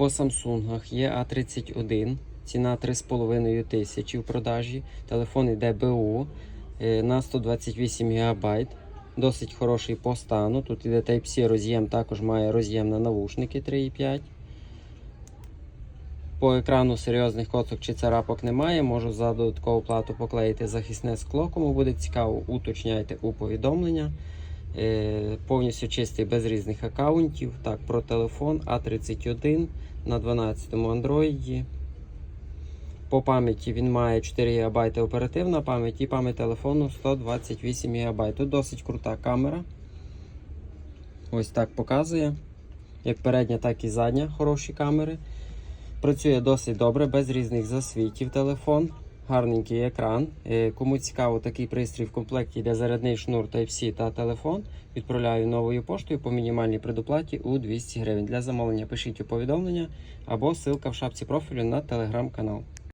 По Samsung є A31, ціна 3,5 тисячі в продажі. Телефон йде БУ е, на 128 ГБ. Досить хороший по стану. Тут іде Type-C роз'єм, також має роз'єм на навушники 3,5. По екрану серйозних коцок чи царапок немає. Можу за додаткову плату поклеїти захисне скло. Кому буде цікаво, уточняйте у повідомлення. Е, повністю чистий без різних аккаунтів. Так, про телефон А31 на 12 Android. По пам'яті він має 4 ГБ оперативна пам'ять і пам'ять телефону 128 ГБ. Тут досить крута камера. Ось так показує. Як передня, так і задня хороші камери. Працює досить добре, без різних засвітів телефон. Гарненький екран. Е, Кому цікаво, такий пристрій в комплекті йде зарядний шнур Type-C та телефон. Відправляю новою поштою по мінімальній предоплаті у 200 гривень. Для замовлення пишіть у повідомлення або ссылка в шапці профілю на телеграм-канал.